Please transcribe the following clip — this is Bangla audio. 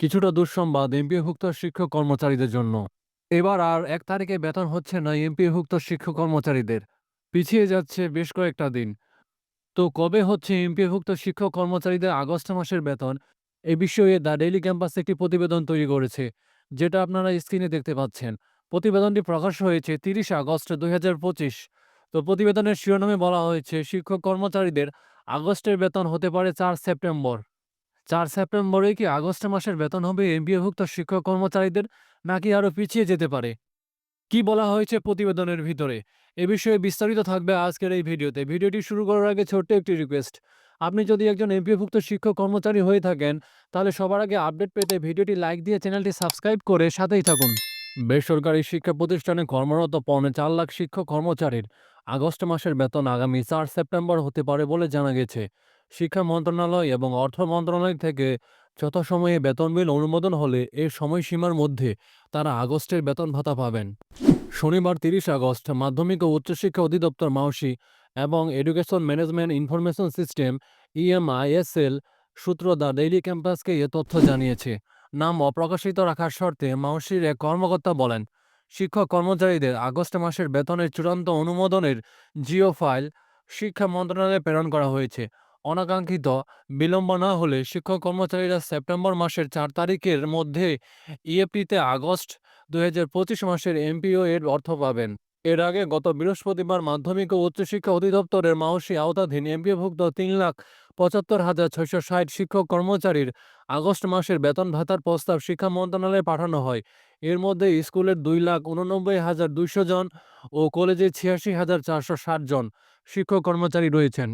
কিছুটা দুঃসংবাদ এমপিওভুক্ত শিক্ষক কর্মচারীদের জন্য। এবার আর এক তারিখে বেতন হচ্ছে না এমপিওভুক্ত শিক্ষক কর্মচারীদের। পিছিয়ে যাচ্ছে বেশ কয়েকটা দিন। তো কবে হচ্ছে এমপিওভুক্ত শিক্ষক কর্মচারীদের আগস্ট মাসের বেতন? এ বিষয়ে দ্য ডেইলি ক্যাম্পাস একটি প্রতিবেদন তৈরি করেছে, যেটা আপনারা স্ক্রিনে দেখতে পাচ্ছেন। প্রতিবেদনটি প্রকাশ হয়েছে তিরিশে আগস্ট দুই হাজার পঁচিশ। তো প্রতিবেদনের শিরোনামে বলা হয়েছে, শিক্ষক কর্মচারীদের আগস্টের বেতন হতে পারে চার সেপ্টেম্বর। চার সেপ্টেম্বরে কি আগস্ট মাসের বেতন হবে এমপিওভুক্ত শিক্ষক কর্মচারীদের, নাকি আরও পিছিয়ে যেতে পারে? কি বলা হয়েছে প্রতিবেদনের ভিতরে? এ বিষয়ে বিস্তারিত থাকবে আজকের এই ভিডিওতে। ভিডিওটি শুরু করার আগে ছোট্ট একটি রিকোয়েস্ট। আপনি যদি একজন এমপিওভুক্ত শিক্ষক কর্মচারী হয়ে থাকেন, তাহলে সবার আগে আপডেট পেতে ভিডিওটি লাইক দিয়ে চ্যানেলটি সাবস্ক্রাইব করে সাথেই থাকুন। বেসরকারি শিক্ষা প্রতিষ্ঠানে কর্মরত পৌনে চার লাখ শিক্ষক কর্মচারীর আগস্ট মাসের বেতন আগামী চার সেপ্টেম্বর হতে পারে বলে জানা গেছে। শিক্ষা মন্ত্রণালয় এবং অর্থ মন্ত্রণালয় থেকে যথাসময়ে বেতন বিল অনুমোদন হলে এ সময়সীমার মধ্যে তারা আগস্টের বেতন ভাতা পাবেন। শনিবার তিরিশ আগস্ট মাধ্যমিক ও উচ্চশিক্ষা অধিদপ্তর মাউসি এবং এডুকেশন ম্যানেজমেন্ট ইনফরমেশন সিস্টেম ইএমআইএসএল সূত্র দ্য ডেইলি ক্যাম্পাসকে এ তথ্য জানিয়েছে। নাম অপ্রকাশিত রাখার শর্তে মাউসির এক কর্মকর্তা বলেন, শিক্ষক কর্মচারীদের আগস্ট মাসের বেতনের চূড়ান্ত অনুমোদনের জিও ফাইল শিক্ষা মন্ত্রণালয়ে প্রেরণ করা হয়েছে। অনাকাঙ্ক্ষিত বিলম্ব না হলে শিক্ষক কর্মচারীরা সেপ্টেম্বর মাসের চার তারিখের মধ্যে ইএপিতে আগস্ট দুই হাজার পঁচিশ মাসের এমপিও এর অর্থ পাবেন। এর আগে গত বৃহস্পতিবার মাধ্যমিক ও উচ্চশিক্ষা অধিদপ্তরের মাউসি আওতাধীন এমপিওভুক্ত তিন লাখ পঁচাত্তর হাজার ছয়শো ষাট শিক্ষক কর্মচারীর আগস্ট মাসের বেতন ভাতার প্রস্তাব শিক্ষা মন্ত্রণালয়ে পাঠানো হয়। এর মধ্যে স্কুলের দুই লাখ উননব্বই হাজার দুইশো জন ও কলেজে ছিয়াশি হাজার চারশো ষাট জন শিক্ষক কর্মচারী রয়েছেন।